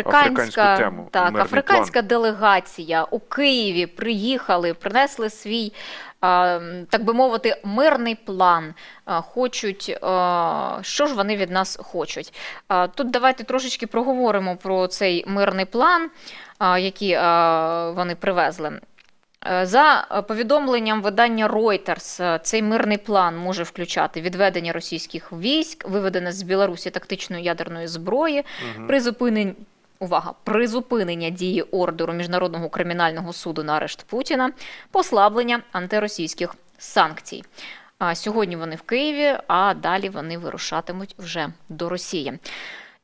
Африканську тему, так, африканська делегація у Києві приїхали, принесли свій, так би мовити, мирний план. Хочуть, що ж вони від нас хочуть? Тут давайте трошечки проговоримо про цей мирний план, який вони привезли. За повідомленням видання Reuters, цей мирний план може включати відведення російських військ, виведення з Білорусі тактичної ядерної зброї, Мгм. призупинень. Увага, призупинення дії ордеру Міжнародного кримінального суду на арешт Путіна, послаблення антиросійських санкцій. А Сьогодні вони в Києві, а далі вони вирушатимуть вже до Росії.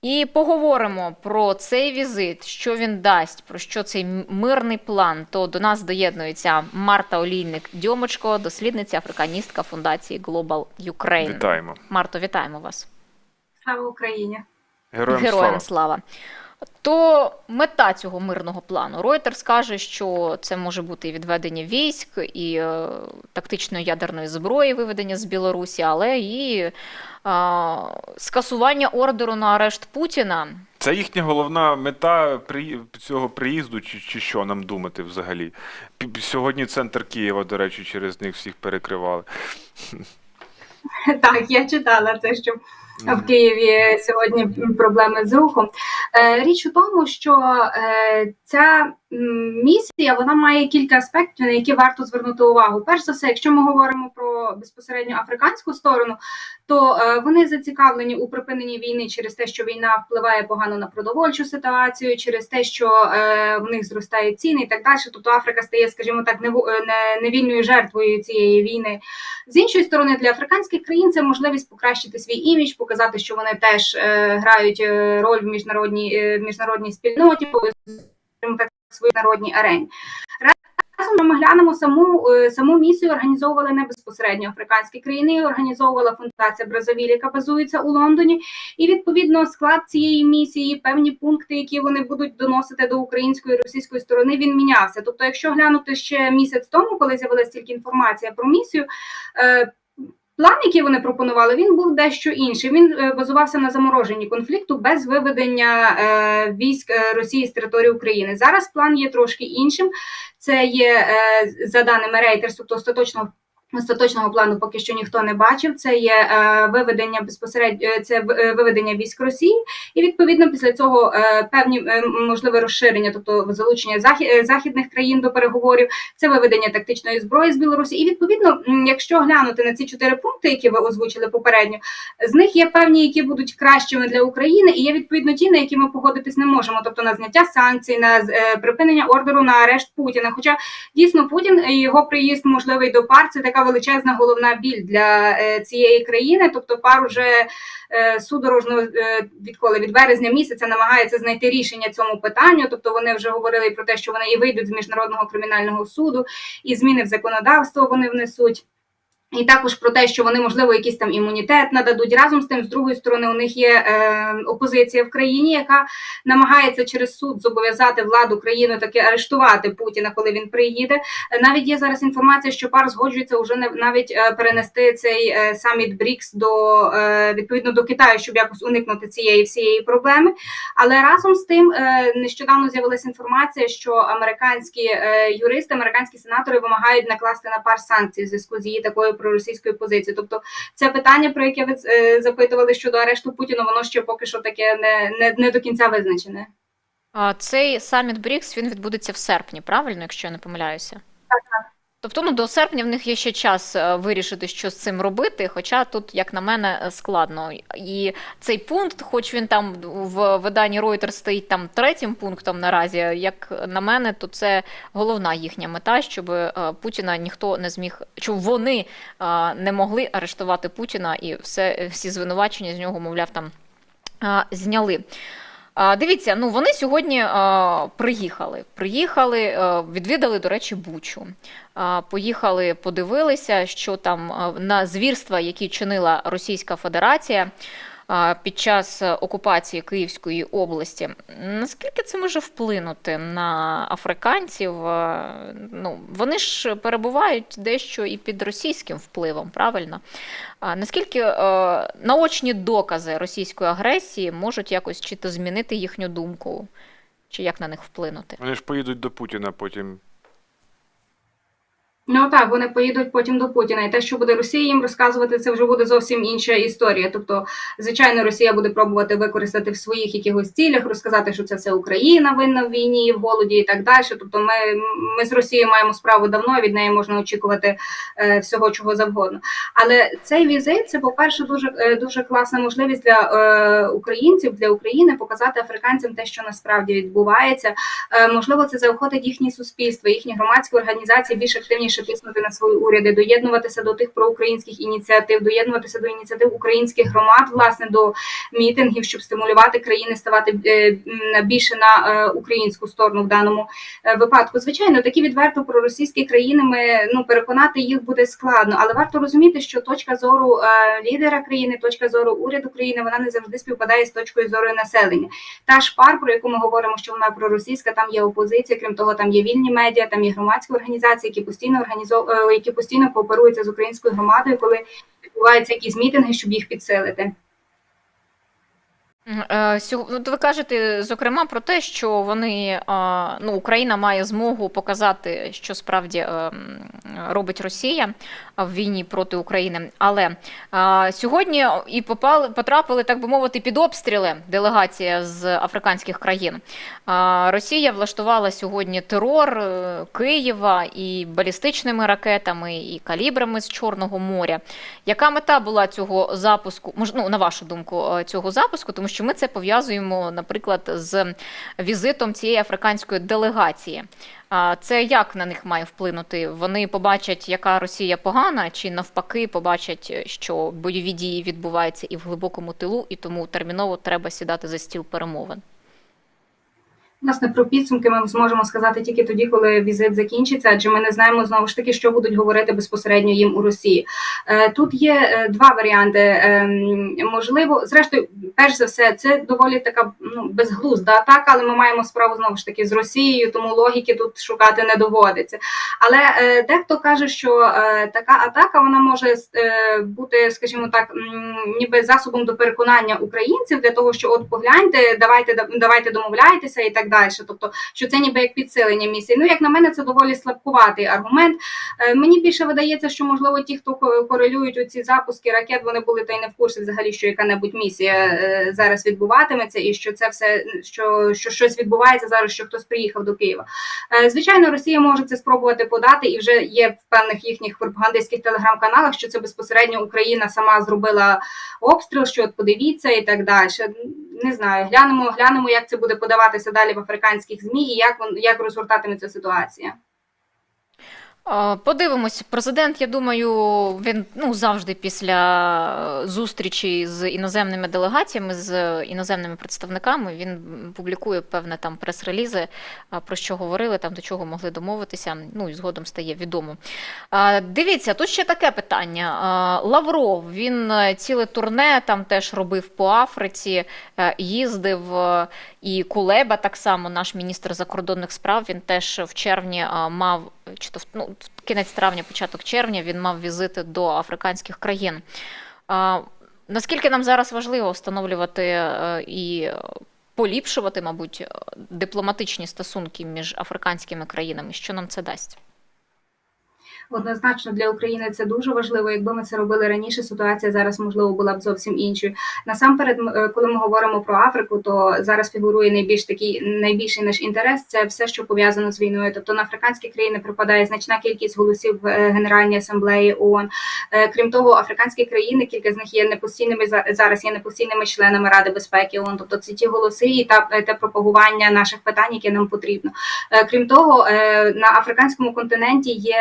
І поговоримо про цей візит, що він дасть, про що цей мирний план. То до нас доєднується Марта Олійник Дьомочко, дослідниця, африканістка фундації Global Ukraine. Вітаємо. Марто, вітаємо вас. Слава Україні! Героям, Героям слава. слава. То мета цього мирного плану. Reuters каже, що це може бути і відведення військ, і е, тактичної ядерної зброї, виведення з Білорусі, але і е, скасування ордеру на арешт Путіна. Це їхня головна мета при... цього приїзду, чи, чи що нам думати взагалі? Сьогодні центр Києва, до речі, через них всіх перекривали. Так, я читала це, що в Києві сьогодні проблеми з рухом. Е, Річ у тому, що е, ця місія вона має кілька аспектів, на які варто звернути увагу. Перш за все, якщо ми говоримо про безпосередньо африканську сторону, то е, вони зацікавлені у припиненні війни через те, що війна впливає погано на продовольчу ситуацію, через те, що в них зростають ціни і так далі. Тобто Африка стає, скажімо так, невільною жертвою цієї війни. З іншої сторони, для африканських країн це можливість покращити свій імідж, показати, що вони теж е, грають е, роль в міжнародній е, міжнародній спільноті, так, своїй народній арені. Разом ми глянемо саму саму місію. Організовували не безпосередньо африканські країни. Організовувала фундація Бразавілі, яка базується у Лондоні. І відповідно склад цієї місії, певні пункти, які вони будуть доносити до української і російської сторони, він мінявся. Тобто, якщо глянути ще місяць тому, коли з'явилася тільки інформація про місію. План, який вони пропонували, він був дещо інший. Він е, базувався на замороженні конфлікту без виведення е, військ е, Росії з території України. Зараз план є трошки іншим. Це є за даними Reuters, тобто остаточного. Остаточного плану поки що ніхто не бачив. Це є е, виведення безпосередньо е, це е, виведення військ Росії, і відповідно після цього певні можливе розширення, тобто залучення західних країн до переговорів, це виведення тактичної зброї з Білорусі. І відповідно, якщо глянути на ці чотири пункти, які ви озвучили попередньо, з них є певні, які будуть кращими для України, і є відповідно ті, на які ми погодитись не можемо, тобто на зняття санкцій, на припинення ордеру на арешт Путіна. Хоча дійсно Путін його приїзд можливий до пар це така величезна головна біль для е, цієї країни. Тобто, пар уже е, судорожно е, відколи від березня місяця намагається знайти рішення цьому питанню. Тобто вони вже говорили про те, що вони і вийдуть з міжнародного кримінального суду, і зміни в законодавство вони внесуть. І також про те, що вони можливо якийсь там імунітет нададуть разом з тим, з другої сторони, у них є е, опозиція в країні, яка намагається через суд зобов'язати владу країни таки арештувати Путіна, коли він приїде. Навіть є зараз інформація, що пар згоджується вже не навіть е, перенести цей е, саміт БРІКС до е, відповідно до Китаю, щоб якось уникнути цієї всієї проблеми. Але разом з тим е, нещодавно з'явилася інформація, що американські е, юристи, американські сенатори вимагають накласти на пар санкції в зв'язку з її такою проросійською позиції. Тобто, це питання, про яке ви е, запитували щодо арешту Путіна, воно ще поки що таке не, не, не до кінця визначене. А, Цей саміт БРІКС він відбудеться в серпні, правильно, якщо я не помиляюся? Тобто, ну до серпня в них є ще час е, вирішити, що з цим робити. Хоча тут, як на мене, е, складно. І цей пункт, хоч він там в виданні Reuters стоїть там третім пунктом наразі, як на мене, то це головна їхня мета, щоб е, Путіна ніхто не зміг, щоб вони не могли арештувати Путіна і все всі звинувачення з нього, мовляв, там зняли. Дивіться, ну вони сьогодні приїхали. Приїхали, а, відвідали, до речі, Бучу. Поїхали, подивилися, що там на звірства, які чинила Російська Федерація. Під час окупації Київської області. Наскільки це може вплинути на африканців? Ну, вони ж перебувають дещо і під російським впливом, правильно? Наскільки е, наочні докази російської агресії можуть якось чи то змінити їхню думку, чи як на них вплинути? Вони ж поїдуть до Путіна потім. Ну так, вони поїдуть потім до Путіна, і те, що буде Росія їм розказувати, це вже буде зовсім інша історія. Тобто, звичайно, Росія буде пробувати використати в своїх якихось цілях, розказати, що це все Україна винна в війні, в голоді і так далі. Тобто, ми, ми з Росією маємо справу давно. Від неї можна очікувати е, всього, чого завгодно. Але цей візит це, по-перше, дуже е, дуже класна можливість для е, українців, для України показати африканцям те, що насправді відбувається. Е, можливо, це заохотить їхні суспільства, їхні громадські організації більш активніше тиснути на свої уряди, доєднуватися до тих проукраїнських ініціатив, доєднуватися до ініціатив українських громад, власне, до мітингів, щоб стимулювати країни ставати е, більше на е, українську сторону в даному е, випадку. Звичайно, такі відверто проросійські країни ми ну переконати їх буде складно, але варто розуміти, що точка зору лідера країни, точка зору уряду країни, вона не завжди співпадає з точкою зору населення. Та ж пар, про яку ми говоримо, що вона проросійська, там є опозиція. Крім того, там є вільні медіа, там є громадські організації, які постійно організов... е, які постійно кооперуються з українською громадою, коли відбуваються якісь мітинги, щоб їх підсилити. Е, от Ви кажете, зокрема, про те, що вони ну, Україна має змогу показати, що справді е, робить Росія в війні проти України. Але сьогодні і попали, потрапили, так би мовити, під обстріли делегація з африканських країн. Росія влаштувала сьогодні терор е, Києва і балістичними ракетами, і калібрами з Чорного моря. Яка мета була цього запуску? Ну, на вашу думку, цього запуску? Тому що ми це пов'язуємо, наприклад, з візитом цієї африканської делегації. Це як на них має вплинути? Вони побачать, яка Росія погана, чи навпаки побачать, що бойові дії відбуваються і в глибокому тилу, і тому терміново треба сідати за стіл перемовин. Власне, про підсумки ми зможемо сказати тільки тоді, коли візит закінчиться, адже ми не знаємо знову ж таки, що будуть говорити безпосередньо їм у Росії. Е, Тут є е, два варіанти. Е, Можливо, зрештою, перш за все, це доволі така ну, безглузда атака, але ми маємо справу знову ж таки з Росією, тому логіки тут шукати не доводиться. Але дехто каже, що така атака вона може бути, скажімо так, ніби засобом до переконання українців для того, що от погляньте, давайте давайте домовляйтеся і так далі. Тобто, що це ніби як підсилення місії. Ну, як на мене, це доволі слабкуватий аргумент. Е, Мені більше видається, що можливо ті, хто корелюють у ці запуски ракет, вони були та й не в курсі взагалі, що яка-небудь місія е, зараз відбуватиметься, і що це все що, що щось відбувається зараз, що хтось приїхав до Києва. Е, Звичайно, Росія може це спробувати подати, і вже є в певних їхніх пропагандистських телеграм-каналах, що це безпосередньо Україна сама зробила обстріл, що от подивіться і так далі. Не знаю, глянемо, глянемо, як це буде подаватися далі в африканських змі і як як розгортатиметься ситуація. Е, Подивимось, президент, я думаю, він ну завжди після е, зустрічі з іноземними делегаціями, з іноземними представниками, він публікує певне там прес-релізи, про що говорили, там до чого могли домовитися. Ну і згодом стає відомо. Дивіться, тут ще таке питання. Лавров він е, ціле турне там теж робив по Африці, е, їздив. е, І Кулеба так само, наш міністр закордонних справ, він теж в червні мав чи то в- ну, кінець травня, початок червня, він мав візити до африканських країн. Наскільки нам зараз важливо встановлювати е, і поліпшувати, мабуть, дипломатичні стосунки між африканськими країнами? Що нам це дасть? Однозначно для України це дуже важливо. Якби ми це робили раніше, ситуація зараз можливо була б зовсім іншою. Насамперед, е, коли ми говоримо про Африку, то зараз фігурує найбільш такий найбільший наш інтерес. Це все, що пов'язано з війною. Тобто на африканські країни припадає значна кількість голосів в е, Генеральній асамблеї ООН. Е, Крім того, африканські країни, кілька з них є непостійними за- зараз є непостійними членами Ради безпеки ООН. Тобто це ті голоси і та те пропагування наших питань, які нам потрібно. Крім того, на африканському континенті є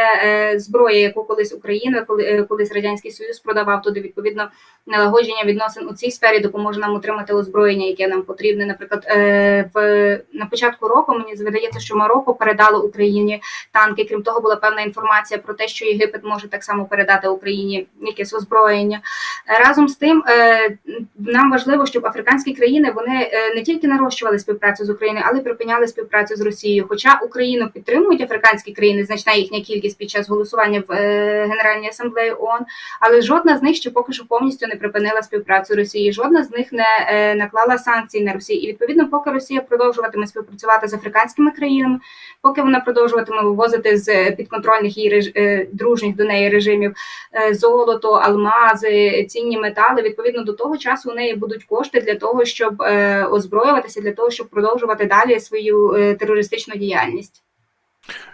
зброя, яку колись Україна, коли е, колись радянський союз продавав туди відповідно налагодження відносин у цій сфері допоможе нам отримати озброєння, яке нам потрібне. Наприклад, е, в на початку року мені здається, що Марокко передало Україні танки. Крім того, була певна інформація про те, що Єгипет може так само передати Україні якесь озброєння. Разом з тим, е, нам важливо, щоб африканські країни вони не тільки нарощували співпрацю з Україною, але й припиняли співпрацю з Росією. Хоча Україну підтримують африканські країни, значна їхня кількість під час голосування в е, Генеральній асамблеї ООН, але жодна з них ще поки що повністю не припинила співпрацю Росії. Жодна з них не е, наклала санкцій на Росію. І відповідно, поки Росія продовжуватиме співпрацювати з африканськими країнами, поки вона продовжуватиме вивозити з підконтрольних її е, дружніх до неї режимів золото, алмази, цінні метали. Відповідно до того часу у неї будуть кошти для того, щоб озброюватися, для того, щоб продовжувати далі свою терористичну діяльність.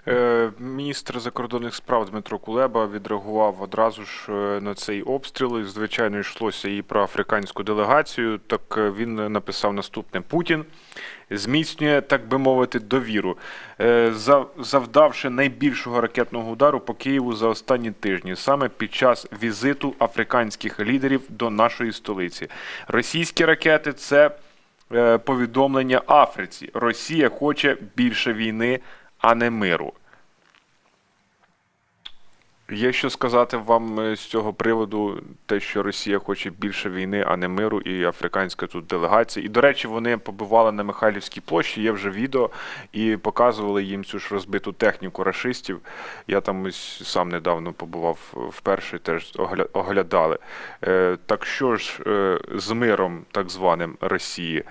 Е, Міністр закордонних справ Дмитро Кулеба відреагував одразу ж е, на цей обстріл. І, Звичайно, йшлося і про африканську делегацію. Так е, він написав наступне: Путін зміцнює, так би мовити, довіру, завдавши найбільшого ракетного удару по Києву за останні тижні, саме під час візиту африканських лідерів до нашої столиці. Російські ракети це повідомлення Африці. Росія хоче більше війни, а не миру. Є що сказати вам е, з цього приводу, те, що Росія хоче більше війни, а не миру, і африканська тут делегація. І, до речі, вони побивали на Михайлівській площі, є вже відео, і показували їм цю ж розбиту техніку рашистів. Я там ось сам недавно побував вперше, теж оглядали. Е, Так що ж е, з миром, так званим Росії?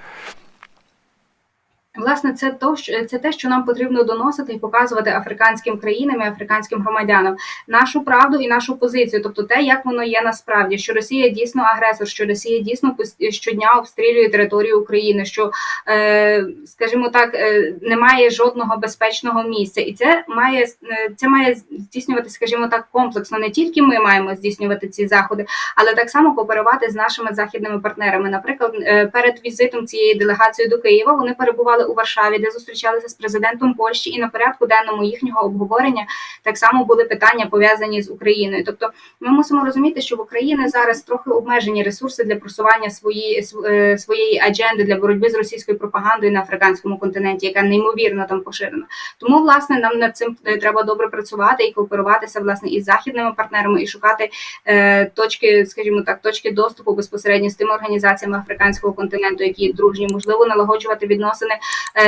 Власне, це то, що це те, що нам потрібно доносити і показувати африканським країнам і африканським громадянам нашу правду і нашу позицію, тобто те, як воно є насправді, що Росія дійсно агресор, що Росія дійсно щодня обстрілює територію України, що, е, скажімо так, е, немає жодного безпечного місця, і це має е, це має здійснювати, скажімо так, комплексно. Не тільки ми маємо здійснювати ці заходи, але так само кооперувати з нашими західними партнерами. Наприклад, перед візитом цієї делегації до Києва вони перебували у Варшаві, де зустрічалися з президентом Польщі, і на порядку денному їхнього обговорення так само були питання пов'язані з Україною. Тобто, ми мусимо розуміти, що в Україні зараз трохи обмежені ресурси для просування свої, е, своєї адженди для боротьби з російською пропагандою на африканському континенті, яка неймовірно там поширена. Тому, власне, нам над цим е, треба добре працювати і кооперуватися власне із західними партнерами і шукати е, точки, скажімо так, точки доступу безпосередньо з тими організаціями африканського континенту, які дружні, можливо, налагоджувати відносини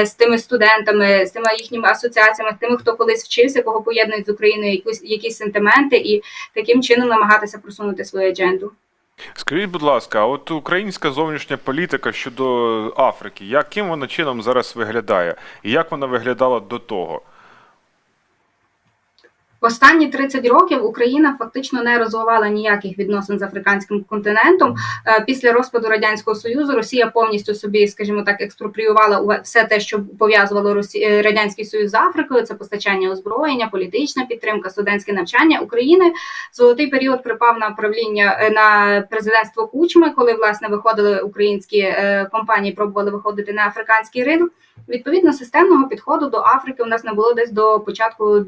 з тими студентами, з тими їхніми асоціаціями, з тими, хто колись вчився, кого поєднують з Україною якусь якісь сентименти, і таким чином намагатися просунути свою адженду. Скажіть, будь ласка, от українська зовнішня політика щодо Африки, яким вона чином зараз виглядає? І як вона виглядала до того? Останні 30 років Україна фактично не розвивала ніяких відносин з африканським континентом. Е, Після розпаду радянського союзу Росія повністю собі, скажімо так, експропріювала все те, що пов'язувало Росі... е, радянський союз з Африкою. Це постачання озброєння, політична підтримка, студентське навчання України. Золотий період припав на правління е, на президентство Кучми, коли власне виходили українські компанії, пробували виходити на африканський ринок. Відповідно, системного підходу до Африки у нас не було десь до початку.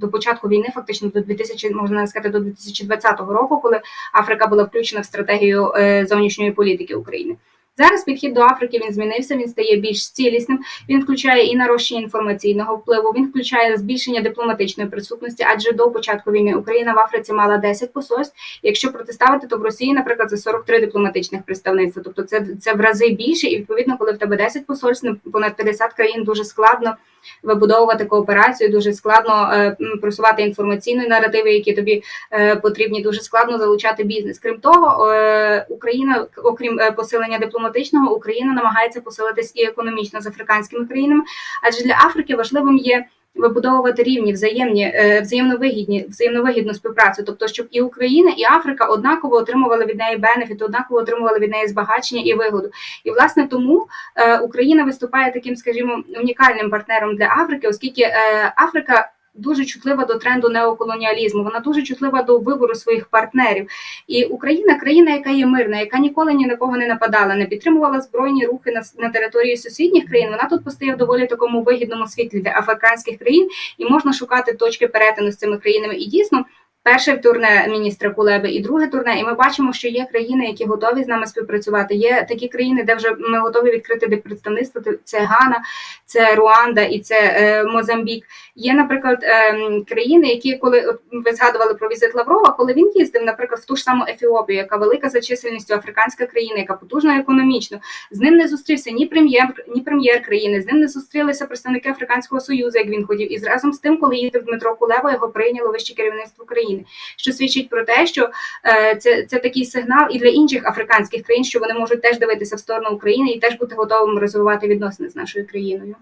До початку війни, фактично до 2000, можна сказати, до 2020 року, коли Африка була включена в стратегію е, зовнішньої політики України. Зараз підхід до Африки він змінився, він стає більш цілісним. Він включає і нарощення інформаційного впливу, він включає збільшення дипломатичної присутності. Адже до початку війни Україна в Африці мала 10 посольств. Якщо протиставити, то в Росії, наприклад, це 43 дипломатичних представництва. Тобто це, це в рази більше, і відповідно, коли в тебе 10 посольств, понад 50 країн, дуже складно вибудовувати кооперацію, дуже складно е, просувати інформаційні наративи, які тобі е, потрібні. Дуже складно залучати бізнес. Крім того, е, Україна, окрім е, посилення дипломатичного, Україна намагається посилитись і економічно з африканськими країнами, адже для Африки важливим є. Вибудовувати рівні взаємні е, взаємновигідні взаємновигідну співпрацю, тобто, щоб і Україна, і Африка однаково отримували від неї бенефіт, однаково отримували від неї збагачення і вигоду. І власне тому е, Україна виступає таким, скажімо, унікальним партнером для Африки, оскільки е, Африка. Дуже чутлива до тренду неоколоніалізму, вона дуже чутлива до вибору своїх партнерів. І Україна країна, яка є мирна, яка ніколи ні на кого не нападала, не підтримувала збройні рухи на, на території сусідніх країн. Вона тут постає в доволі такому вигідному світлі для африканських країн, і можна шукати точки перетину з цими країнами. І дійсно, перше турне міністра Кулеби і друге турне. І ми бачимо, що є країни, які готові з нами співпрацювати. Є такі країни, де вже ми готові відкрити представництво. Це Гана, це Руанда і це е, Мозамбік. Є, наприклад, ем, країни, які коли ви згадували про візит Лаврова, коли він їздив, наприклад, в ту ж саму Ефіопію, яка велика за чисельністю африканська країна, яка потужна економічно, з ним не зустрівся ні прем'єр, ні прем'єр країни, з ним не зустрілися представники Африканського союзу, як він хотів. І разом з тим, коли їздив Дмитро Кулеба, його прийняло вище керівництво країни, що свідчить про те, що е, це, це такий сигнал і для інших африканських країн, що вони можуть теж дивитися в сторону України і теж бути готовими розвивати відносини з нашою країною.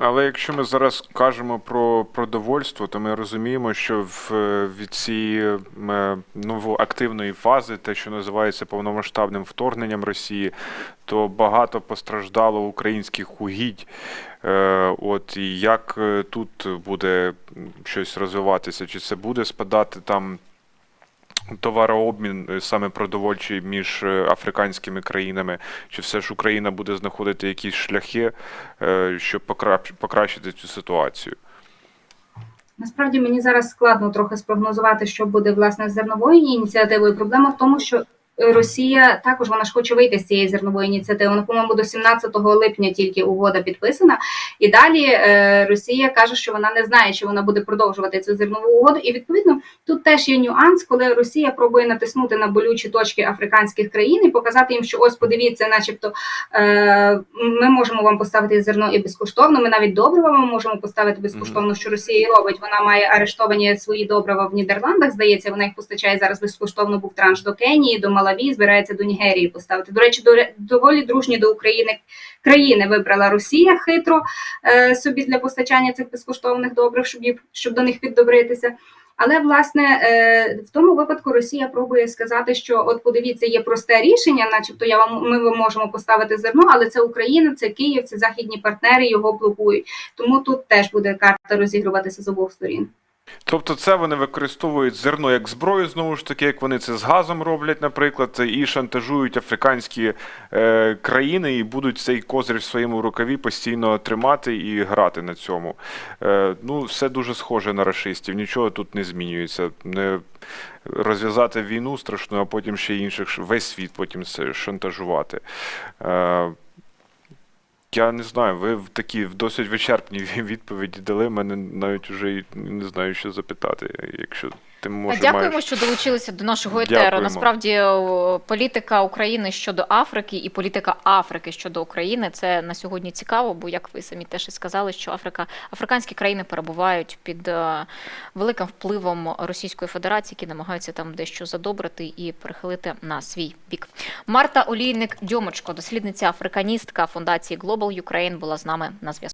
Але якщо ми зараз кажемо про продовольство, то ми розуміємо, що в від цієї новоактивної фази, те, що називається повномасштабним вторгненням Росії, то багато постраждало українських угідь. Е, От і як е, тут буде щось розвиватися? Чи це буде спадати там? Товарообмін е, саме продовольчий між е, африканськими країнами, чи все ж Україна буде знаходити якісь шляхи, е, щоб покращити цю ситуацію? Насправді мені зараз складно трохи спрогнозувати, що буде власне з зерновою ініціативою. Проблема в тому, що Росія також вона ж хоче вийти з цієї зернової ініціативи. Вона, по-моєму, до 17 липня тільки угода підписана. І далі е, Росія каже, що вона не знає, чи вона буде продовжувати цю зернову угоду. І відповідно тут теж є нюанс, коли Росія пробує натиснути на болючі точки африканських країн і показати їм, що ось подивіться, начебто е, ми можемо вам поставити зерно і безкоштовно. Ми навіть добрива вам можемо поставити безкоштовно, що Росія і робить. Вона має арештовані свої добрива в Нідерландах. Здається, вона їх постачає зараз безкоштовно. Був транш до Кенії, до Малаві, збирається до Нігерії поставити. До речі, доволі дружні до України країни вибрала Росія хитро е, собі для постачання цих безкоштовних добрив, щоб щоб до них піддобритися. Але власне е, в тому випадку Росія пробує сказати, що от подивіться, є просте рішення, начебто я вам ми вам можемо поставити зерно, але це Україна, це Київ, це західні партнери його блокують. Тому тут теж буде карта розігруватися з обох сторін. Тобто, це вони використовують зерно як зброю, знову ж таки, як вони це з газом роблять, наприклад, і шантажують африканські е, країни і будуть цей козир в своєму рукаві постійно тримати і грати на цьому. Е, ну, все дуже схоже на рашистів, нічого тут не змінюється. Не розв'язати війну страшну, а потім ще інших весь світ потім шантажувати. Е, я не знаю, ви в такі досить вичерпні відповіді дали. Мене навіть уже не знаю, що запитати. Якщо ти може Дякуємо, маєш... що долучилися до нашого етеру. Дякуємо. Насправді, політика України щодо Африки і політика Африки щодо України це на сьогодні цікаво, бо як ви самі теж і сказали, що Африка, африканські країни перебувають під е, великим впливом Російської Федерації, які намагаються там дещо задобрити і перехилити на свій бік. Марта Олійник Дьомочко, дослідниця африканістка фундації Global Ukraine, була з нами на зв'язку.